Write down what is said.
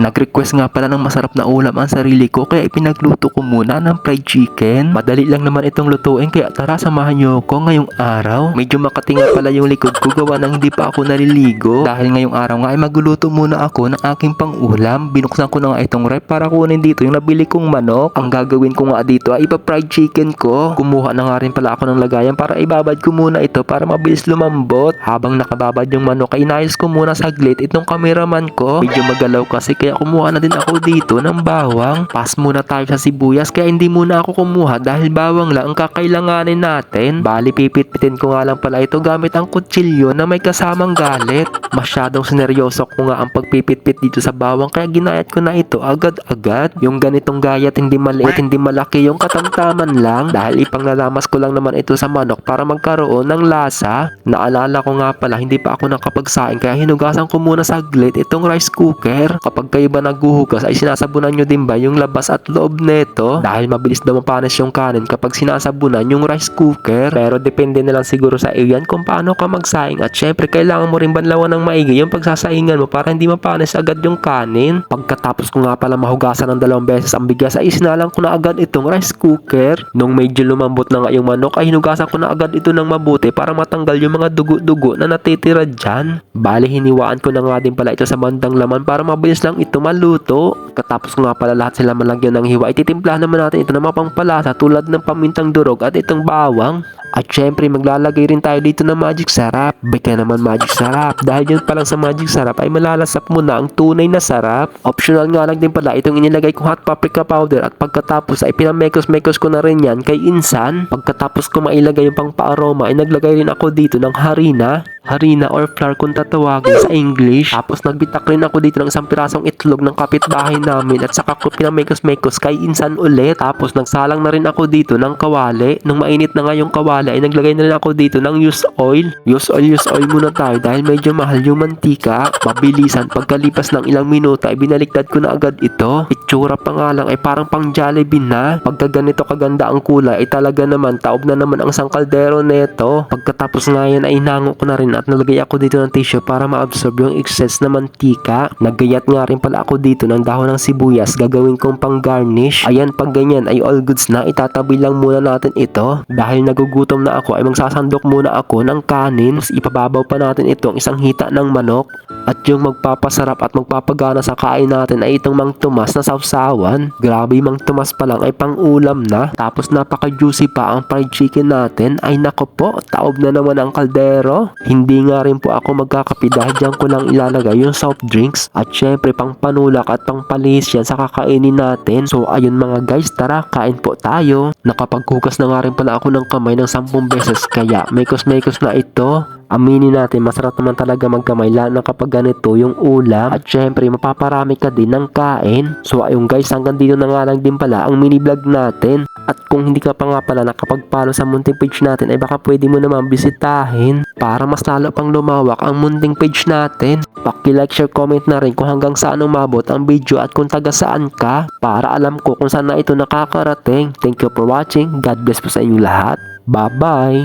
Nag-request nga pala ng masarap na ulam ang sarili ko kaya ipinagluto ko muna ng fried chicken. Madali lang naman itong lutuin kaya tara samahan niyo ako ngayong araw. Medyo makatinga pala yung likod ko gawa nang hindi pa ako naliligo. Dahil ngayong araw nga ay magluluto muna ako ng aking pang-ulam. Binuksan ko na nga itong rep para kunin dito yung nabili kong manok. Ang gagawin ko nga dito ay ipa-fried chicken ko. Kumuha na nga rin pala ako ng lagayan para ibabad ko muna ito para mabilis lumambot. Habang nakababad yung manok ay inayos ko muna saglit itong cameraman ko. Medyo magalaw kasi kaya kumuha na din ako dito ng bawang. Pass muna tayo sa sibuyas kaya hindi muna ako kumuha dahil bawang lang ang kakailanganin natin. Bali pipit-pitin ko nga lang pala ito gamit ang kutsilyo na may kasamang galit. Masyadong sineryoso ko nga ang pagpipit-pit dito sa bawang kaya ginayat ko na ito agad-agad. Yung ganitong gayat hindi maliit hindi malaki yung katamtaman lang dahil ipanglalamas ko lang naman ito sa manok para magkaroon ng lasa. Naalala ko nga pala hindi pa ako nakapagsaing kaya hinugasan ko muna saglit itong rice cooker. Kapag kayo ba naghuhugas ay sinasabunan nyo din ba yung labas at loob neto? Dahil mabilis daw mapanis yung kanin kapag sinasabunan yung rice cooker. Pero depende na lang siguro sa iyo kung paano ka magsaing at syempre kailangan mo rin banlawan ng maigi yung pagsasaingan mo para hindi mapanis agad yung kanin. Pagkatapos ko nga pala mahugasan ng dalawang beses ang bigas ay isinalang ko na agad itong rice cooker. Nung medyo lumambot na nga yung manok ay hinugasan ko na agad ito ng mabuti para matanggal yung mga dugo-dugo na natitira dyan. Bali hiniwaan ko na nga din pala ito sa bandang laman para mabilis lang ito maluto. Katapos nga pala lahat sila malagyan ng hiwa, ititimplahan naman natin ito ng mapangpalasa tulad ng pamintang durog at itong bawang. At syempre maglalagay rin tayo dito ng magic sarap. Beka naman magic sarap. Dahil yun pa lang sa magic sarap ay malalasap mo na ang tunay na sarap. Optional nga lang din pala itong inilagay ko hot paprika powder at pagkatapos ay pinamekos-mekos ko na rin yan kay Insan. Pagkatapos ko mailagay yung pang paaroma ay naglagay rin ako dito ng harina. Harina or flour kung tatawagin sa English. Tapos nagbitak rin ako dito ng isang pirasong itlog ng kapitbahay namin at saka ko pinamekos-mekos kay Insan ulit. Tapos nagsalang na rin ako dito ng kawali. Nung mainit na nga yung kawali ay naglagay na rin ako dito ng used oil. Used oil, used oil muna tayo dahil medyo mahal yung mantika. Mabilisan pagkalipas ng ilang minuto ay binaliktad ko na agad ito. Itsura pa nga lang ay parang pang Jollibee na. Pagka ganito kaganda ang kulay ay talaga naman taob na naman ang sangkaldero neto. Pagkatapos nga yan ay inango ko na rin at nalagay ako dito ng tissue para ma-absorb yung excess na mantika. Naggayat nga rin pala ako dito ng dahon ng sibuyas gagawin kong pang garnish. Ayan pag ganyan ay all goods na itatabi lang muna natin ito. Dahil nagugutom na ako ay magsasandok muna ako ng kanin. Ipababaw pa natin itong isang hita ng manok. At yung magpapasarap at magpapagana sa kain natin ay itong mang tumas na sausawan. Grabe mang tumas pa lang ay pang ulam na. Tapos napaka-juicy pa ang fried chicken natin. Ay nako po, taob na naman ang kaldero. Hindi nga rin po ako magkakape dahil dyan ko lang ilalagay yung soft drinks. At syempre pang panulak at pang palis yan sa kakainin natin. So ayun mga guys, tara kain po tayo. Nakapaghugas na nga rin pala ako ng kamay ng 10 beses kaya mekos-mekos na ito. Aminin natin, masarap naman talaga magkamay lalo na kapag ganito yung ulam. At syempre, mapaparami ka din ng kain. So ayun guys, hanggang dito na nga lang din pala ang mini vlog natin. At kung hindi ka pa nga pala nakapag-follow sa munting page natin, ay baka pwede mo naman bisitahin para mas lalo pang lumawak ang munting page natin. Paki-like, share, comment na rin kung hanggang saan umabot ang video at kung taga saan ka para alam ko kung saan na ito nakakarating. Thank you for watching. God bless po sa inyong lahat. Bye-bye!